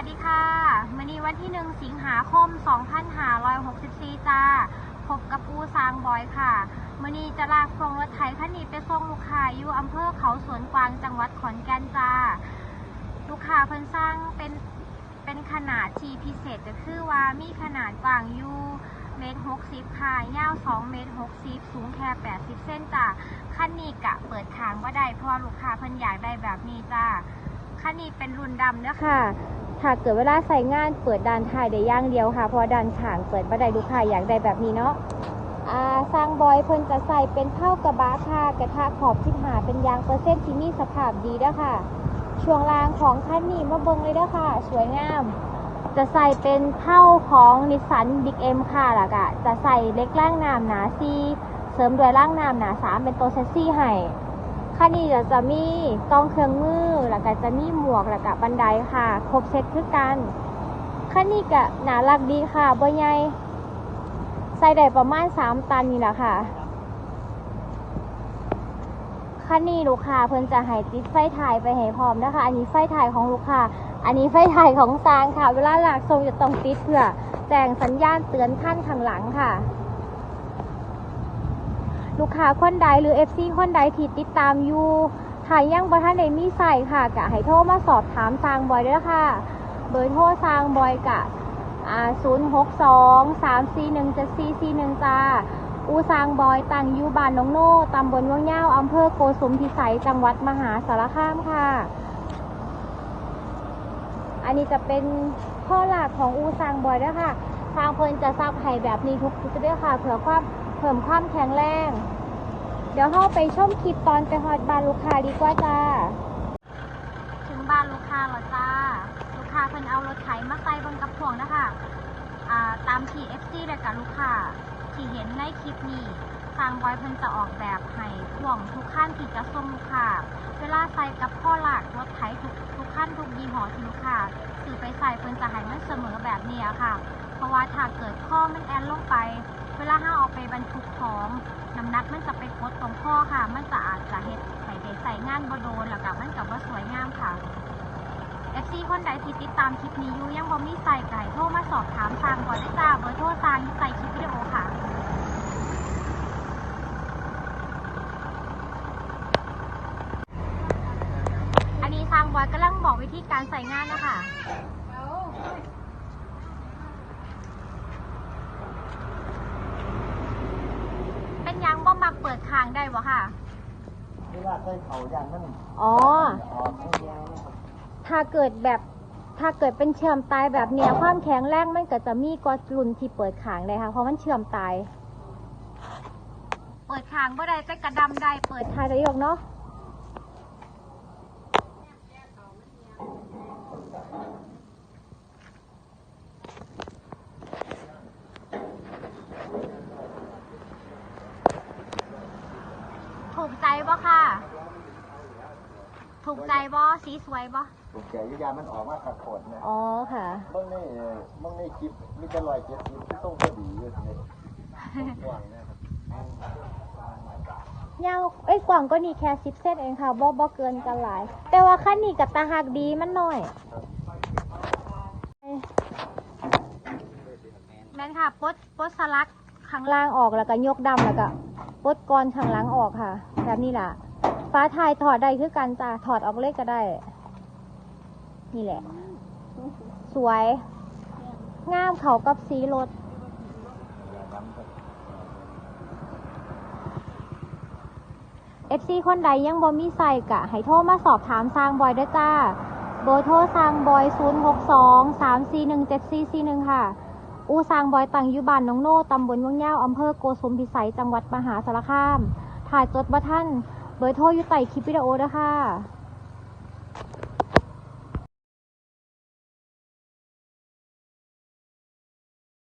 วัสดีค่ะมื่อนี้วันที่หนึ่งสิงหาคม 2564 จ้า พบกับปูซางบอยค่ะมื่อนี้จะลากพวงรถไถคันนี้ไปส่งลูกค้าอยู่อำเภอเขาสวนกวางจังหวัดขอนแก่นจ้า ลูกค้าเพิ่นสร้างเป็นเป็นขนาดที่พิเศษก็คือว่ามีขนาดกว้างอยู่เมตรหกสิบค่ะ ยาวสองเมตรหกสิบสูงแค่แปดสิบเส้นจ้าคันนี้กะเปิดทางว่าได้เพราะลูกค้าเพิ่นอยากได้แบบนี้จ้าคันนี้เป็นรุ่นดำเด้อค่ะ ถ้าเกิดเวลาใส่งานเปิดด้านท้ายได้ย่างเดียวค่ะเพราะด้านข้างเปิดบ่ได้ลูกค้าอยากได้แบบนี้เนาะอ่าสร้างบอยเพิ่นจะใส่เป็นเท่ากระบะค่ะกระทะขอบทิศหาเป็นยางเปอร์เซ็นต์ที่มีสภาพดีด้อค่ะ ช่วงล่างของคันนี้มาเบิ่งเลยด้อค่ะ สวยงาม จะใส่เป็นเท่าของนิสสันบิ๊กเอ็มค่ะล่ะกะจะใส่เล็กล่างน้ำหนาซีเสริมด้วยล่างน้ำหนาสามเป็นตัวเซสซี่ให้ คันนี้เดี๋ยวจะมีกล้องเครื่องมือ แล้วก็จะมีหมวก แล้วก็บันไดค่ะ ครบเซตคือกัน คันนี้ก็หนารักดีค่ะบ่ใหญ่ใส่ได้ประมาณ 3 ตันนี่แหละค่ะ คันนี้ลูกค้าเพิ่นจะให้ติดไฟถ่ายไปให้พร้อมนะคะ อันนี้ไฟถ่ายของลูกค้า อันนี้ไฟถ่ายของซางค่ะ เวลาหลากทรงจะต้องติดเพื่อแจ้งสัญญาณเตือนขั้นข้างหลังค่ะ ลูกค้าคนใดหรือ FC คนใดที่ติดตามอยู่ถ้ายังบ่ทันได้มีใส่ค่ะกะให้โทรมาสอบถามซางบอยด้อค่ะ เบอร์โทรซางบอยกะอ่า062 341 7441จ้า อูซางบอยตั้งยูบ้านน้องโน่ตำบลวังเย้าวอำเภอโกสุมพิสัยจังหวัดมหาสารคามค่ะ อันนี้จะเป็นข้อหลักของอูซางบอยด้วยค่ะ ทางเพิ่นจะซับให้แบบนี้ทุกชุดเด้วยค่ะเพื่อความ เพิ่มความแข็งแรง เดี๋ยวเข้าไปชมคลิปตอนไปฮอดบ้านลูกค้าดีกว่าจ้า ถึงบ้านลูกค้าแล้วจ้า ลูกค้าเพิ่นเอารถไถมาใส่บนกระพวงนะคะอ่าตามที่ FC เลยกับลูกค้าที่เห็นในคลิปนี้ทางบอยเพิ่นจะออกแบบให้พ่วงทุกขั้นที่จะส่งลูกค้าเวลาใส่กับข้อหลักรถไถทุกทุกขั้นทุกยี่ห้อที่ลูกค้าซื้อไปใส่เพิ่นจะให้มันเสมอแบบนี้ค่ะ เพราะว่าถ้าเกิดข้อมันแอนลงไป เวลาห้าเอา ไปบรรทุกของน้ำหนักมันจะไปกดตรงข้อค่ะ มันจะอาจจะเฮ็ดให้ได้ใส่งานบ่โดนแล้วก็มันกับว่าสวยงามค่ะ FC คนใดที่ติดตามคลิปนี้อยู่ยังบ่มีใส่ไก่โทรมาสอบถามทางก่อนได้จ้าเบอร์โทรทางอยู่ใส่คลิปวิดีโอค่ะอันนี้ทางบอยกำลังบอกวิธีการใส่งานนะคะ เป็นยังบ่มักเปิดทางได้บ่ค่ะ เวลาใส่เขาอย่างนั้นอ๋อออกให้แยงนะครับถ้าเกิดแบบถ้าเกิดเป็นเชื่อมตายแบบเนี้ยความแข็งแรงมันก็จะมีกว่ารุ่นที่เปิดขางได้ค่ะ เพราะมันเชื่อมตาย เปิดขางบ่ได้แต่กระดำได้เปิดทายได้ยกเนาะ ถูกใจบ่ค่ะ ถูกใจบ่สีสวยบ่ถูกใจยุยามันออกมาขัดขดนะอ๋อค่ะเมื่อนี่เมื่อนี่คลิปมีแต่รอยเจ็ดสิบที่ต้องพอดีอยู่ทีนี้กว้างนะครับยาวเอ้ยกว่างก็นี่แค่สิบเซนเองค่ะบ่บ่เกินกันหลาย แต่ว่าคันนี้กับตาหักดีมันน้อยแม่นค่ะปลดปลดสลักข้างล่างออกแล้วก็ยกดำแล้วก็ ปลดกรข้างหลังออกค่ะ แบบนี้ล่ะฟ้าทายถอดได้คือกันจ้ะถอดออกเล็กก็ได้ นี่แหละ สวย งามเขากับสีรถเอฟซีคนใดยังบ่มีใส่กะ ให้โทรมาสอบถามซางบอยด้วยจ้า เบอร์โทรซางบอย 0 6 2 3 4 1 7 4 4 1 ค่ะ อูซางบอยตังยุบานน้องโน่ตำบลวังเย้าวอำเภอโกสุมพิสัยจังหวัดมหาสารคาม ถ่ายจดบัท่าน เบอร์โทรอยู่ใต้คลิปวิดีโอนะค่ะ